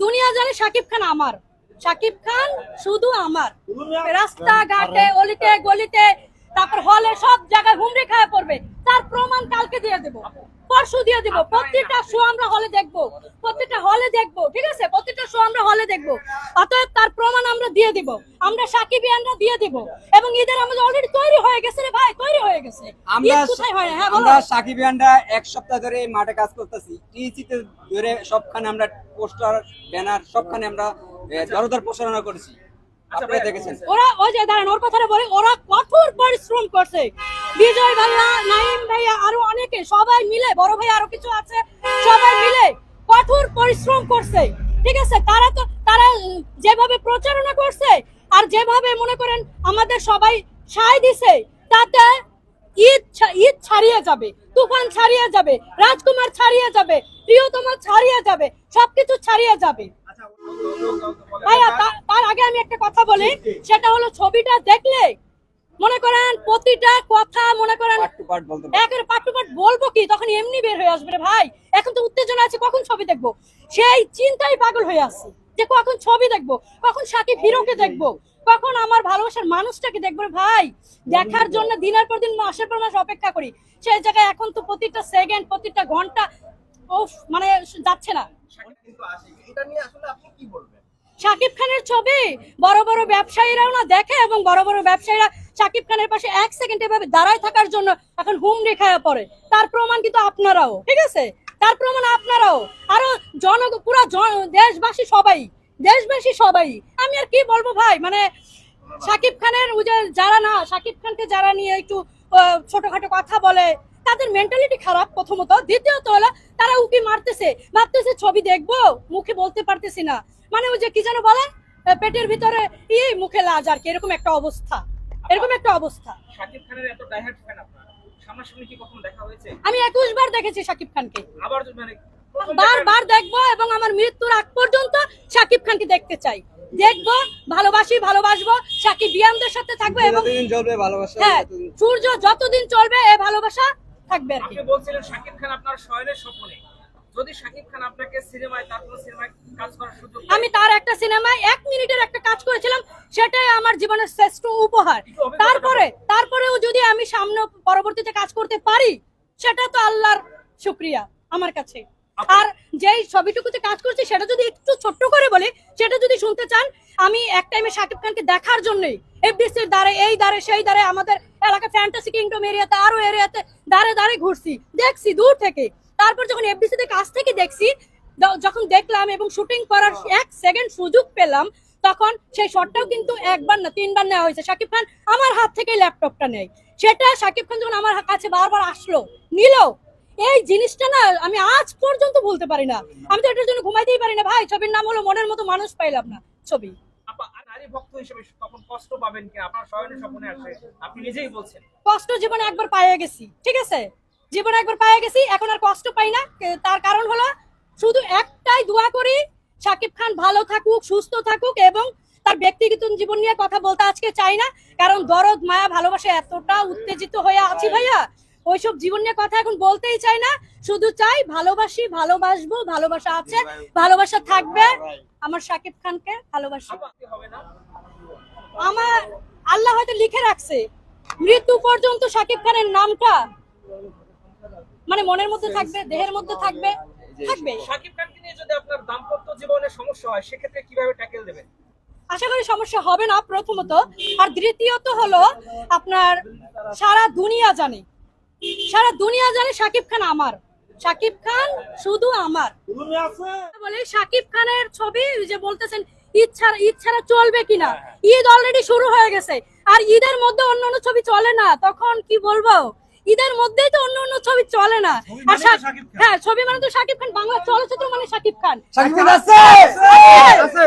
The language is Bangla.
দুনিয়া জানে সাকিব খান আমার। সাকিব খান শুধু আমার। রাস্তাঘাটে অলিতে গলিতে তারপর হলে সব জায়গায় হুমড়ি খায় পড়বে। তার প্রমাণ কালকে দিয়ে দেব। পরশু দিয়ে দেব। প্রত্যেকটা শো আমরা হলে দেখব। প্রত্যেকটা হলে দেখব। ঠিক আছে? আমরা হলে দেখব। অতএব তার প্রমাণ আমরা দিয়ে দিব। আমরা সাকিবিয়ানরা দিয়ে দিব। এবং ঈদের আমাদের অলরেডি তৈরি হয়ে গেছে রে ভাই তৈরি হয়ে গেছে। আমরা কোথায় হয়? হ্যাঁ বলো। আমরা সাকিবিয়ানরা এক সপ্তাহ ধরে মাঠে কাজ করতেছি। টিসিতে ধরে সবখানে আমরা পোস্টার ব্যানার সবখানে আমরা জড়তার প্রচারণা করেছি। আপনারা দেখেছেন। ওরা ওই যে দাঁড়ান ওর কথাটা বলে ওরা কঠোর পরিশ্রম করছে। বিজয় ভাইয়া নাইম ভাইয়া আরও অনেকে সবাই মিলে বড় ভাই আরও কিছু আছে সবাই মিলে কঠোর পরিশ্রম করছে। আছে তারা তো তারা যেভাবে প্রচারণা করছে আর যেভাবে মনে করেন আমাদের সবাই সায় দিছে তাতে ঈদ ঈদ ছাড়িয়ে যাবে তুফান ছাড়িয়ে যাবে রাজকুমার ছাড়িয়ে যাবে প্রিয়তম ছাড়িয়ে যাবে সবকিছু ছাড়িয়ে যাবে। ভাইয়া তার আগে আমি একটা কথা বলি সেটা হলো ছবিটা দেখলে মনে করেন প্রতিটা কথা মনে পার্ট বলতে একের পাট টু পাট বলব কি? তখন এমনি বের হয়ে আসবে রে ভাই। এখন তো উত্তেজনা আছে কখন ছবি দেখব? সেই চিন্তাই পাগল হয়ে আছে যে কখন ছবি দেখব? কখন সাকিব হিরোকে দেখব? কখন আমার ভালোবাসার মানুষটাকে দেখব রে ভাই? দেখার জন্য দিনের পর দিন মাসের পর মাস অপেক্ষা করি। সেই জায়গায় এখন তো প্রতিটা সেকেন্ড প্রতিটা ঘণ্টা ওফ মানে যাচ্ছে না। কিন্তু আসে এটা নিয়ে আসলে আপনি কি বলবেন? শাকিব খানের ছবি বড় বড় ব্যবসায়ীরাও না দেখে এবং বড় বড় ব্যবসায়ীরা শাকিব খানের পাশে এক সেকেন্ড এভাবে দাঁড়ায় থাকার জন্য এখন হুম রেখায় পড়ে। তার প্রমাণ কিন্তু আপনারাও, ঠিক আছে? তার প্রমাণ আপনারাও। আরও জন পুরো দেশবাসী সবাই দেশবাসী সবাই। আমি আর কি বলব ভাই মানে শাকিব খানের যারা না শাকিব খানকে যারা নিয়ে একটু ছোটখাটো কথা বলে, তাদের মেন্টালিটি খারাপ প্রথমত। দ্বিতীয়ত হলো, তারা উকি মারতেছে, ভাবতেছে ছবি দেখব, মুখে বলতে পারতেছি না। মানে ওই যে কি যেন বলে পেটের ভিতরে ই মুখে লাজ আর কি, এরকম একটা অবস্থা। এরকম একটা অবস্থা। শাকিব খানের এত ডাইহার্ট ফ্যান আপনার সামনাসামনি কি কখনো দেখা হয়েছে? আমি একুশ বার দেখেছি শাকিব খানকে। আবার মানে বারবার দেখব এবং আমার মৃত্যুর আগ পর্যন্ত শাকিব খানকে দেখতে চাই। দেখব ভালোবাসি ভালোবাসবো শাকিব বিয়ামদের সাথে থাকব এবং যতদিন চলবে ভালোবাসা হ্যাঁ সূর্য যতদিন চলবে এই ভালোবাসা থাকবে আর কি। আপনি বলছিলেন শাকিব খান আপনার শয়নের স্বপ্নে। যদি শাকিব খান আপনাকে সিনেমায় তার কোনো সিনেমায় কাজ করার সুযোগ আমি তার একটা সিনেমায় এক মিনিটের একটা কাজ করেছিলাম সেটাই আমার জীবনের শ্রেষ্ঠ উপহার। তারপরে তারপরেও যদি আমি সামনে পরবর্তীতে কাজ করতে পারি সেটা তো আল্লাহর শুক্রিয়া আমার কাছে। আর যেই ছবিটুকুতে কাজ করছি সেটা যদি একটু ছোট্ট করে বলি সেটা যদি শুনতে চান আমি এক টাইমে শাকিব খানকে দেখার জন্যই এফডিসির দ্বারে এই দ্বারে সেই দ্বারে আমাদের এলাকা ফ্যান্টাসি কিংডম এরিয়াতে আরও এরিয়াতে দ্বারে দ্বারে ঘুরছি। দেখছি দূর থেকে। তারপর যখন এফডিসিতে কাছ থেকে দেখছি যখন দেখলাম এবং শুটিং করার এক সেকেন্ড সুযোগ পেলাম তখন সেই শটটাও কিন্তু একবার না তিনবার নেওয়া হয়েছে। শাকিব খান আমার হাত থেকে ল্যাপটপটা নেই সেটা শাকিব খান যখন আমার কাছে বারবার আসলো নিল এই জিনিসটা না আমি আজ পর্যন্ত ভুলতে পারি না। আমি তো এটার জন্য ঘুমাইতেই পারি না। ভাই ছবির নাম হলো মনের মতো মানুষ পাইলাম না ছবি। কষ্ট জীবনে একবার পাইয়ে গেছি ঠিক আছে? জীবনে একবার পাইয়ে গেছি এখন আর কষ্ট পাই না। তার কারণ হলো শুধু একটাই দোয়া করি শাকিব খান ভালো থাকুক সুস্থ থাকুক এবং তার ব্যক্তিগত জীবন নিয়ে কথা বলতে আজকে চাই না। কারণ দরদ মায়া ভালোবাসা এতটা উত্তেজিত হয়ে আছি ভাইয়া। ওইসব জীবন নিয়ে কথা এখন বলতেই চাই না। শুধু চাই ভালোবাসি ভালোবাসবো ভালোবাসা আছে ভালোবাসা থাকবে। আমার শাকিব খানকে ভালোবাসি। আমার আল্লাহ হয়তো লিখে রাখছে মৃত্যু পর্যন্ত শাকিব খানের নামটা মানে মনের মধ্যে থাকবে দেহের মধ্যে থাকবে থাকবে শাকিব খানকে নিয়ে যদি আপনার দাম্পত্য জীবনে সমস্যা হয় সেক্ষেত্রে কীভাবে ট্যাকেল দেবেন? আশা করি সমস্যা হবে না প্রথমত। আর দ্বিতীয়ত হলো আপনার সারা দুনিয়া জানে। সারা দুনিয়া জানে শাকিব খান আমার। শাকিব খান শুধু আমার। বলে শাকিব খানের ছবি ওই যে বলতেছেন ঈদ ছাড়া চলবে কিনা? ঈদ অলরেডি শুরু হয়ে গেছে। আর ঈদের মধ্যে অন্য অন্য ছবি চলে না তখন কি বলব? ঈদের মধ্যেই তো অন্য অন্য ছবি চলে না। আর হ্যাঁ ছবি মানে তো শাকিব খান বাংলা চলচ্চিত্র মানে শাকিব খান। শাকিব খান আছে! আছে!